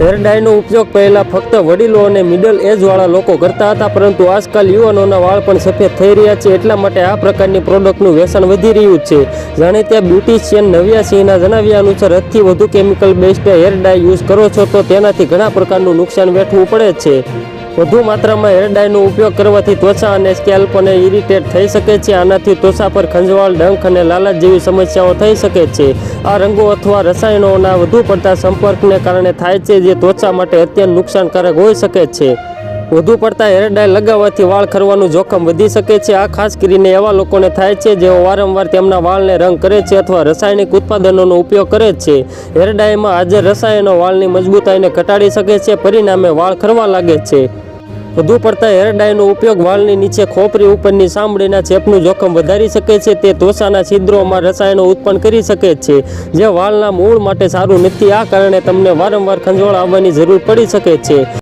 Hair ડાયનો ઉપયોગ પહેલાં ફક્ત વડીલો અને મિડલ એજવાળા લોકો કરતા હતા, પરંતુ આજકાલ યુવાનોના વાળ પણ સફેદ થઈ રહ્યા છે. એટલા માટે આ પ્રકારની પ્રોડક્ટનું વ્યસન વધી રહ્યું છે. જાણે ત્યાં બ્યુટિશિયન નવ્યાસિંહના જણાવ્યા અનુસાર હદથી વધુ chemical based hair dye use કરો છો તો તેનાથી ઘણા પ્રકારનું નુકસાન વેઠવું પડે છે. વધુ માત્રામાં હેર ડાયનો ઉપયોગ કરવાથી ત્વચા અને સ્કેલ્પ અને ઇરિટેટ થઈ શકે છે. આનાથી ત્વચા પર ખંજવાળ, ડંખ અને લાલાશ જેવી સમસ્યાઓ થઈ શકે છે. આ રંગો અથવા રસાયણોના વધુ પડતા સંપર્કને કારણે થાય છે, જે ત્વચા માટે અત્યંત નુકસાનકારક હોઈ શકે છે. વધુ પડતા હેર ડાય લગાવવાથી વાળ ખરવાનું જોખમ વધી શકે છે. આ ખાસ કરીને એવા લોકોને થાય છે, જેઓ વારંવાર તેમના વાળને રંગ કરે છે અથવા રાસાયણિક ઉત્પાદનોનો ઉપયોગ કરે છે. હેર ડાયમાં હાજર રસાયણો વાળની મજબૂતાઈને ઘટાડી શકે છે, પરિણામે વાળ ખરવા લાગે છે. વધુ પડતા હેર ડાયનો ઉપયોગ વાળની નીચે ખોપરી ઉપરની ચામડીના ચેપનું જોખમ વધારી શકે છે. તે ત્વચાના છિદ્રોમાં રસાયણો ઉત્પન્ન કરી શકે છે. જે વાળના મૂળ માટે સારું નથી. આ કારણે તમને વારંવાર ખંજવાળ આવવાની જરૂર પડી શકે છે.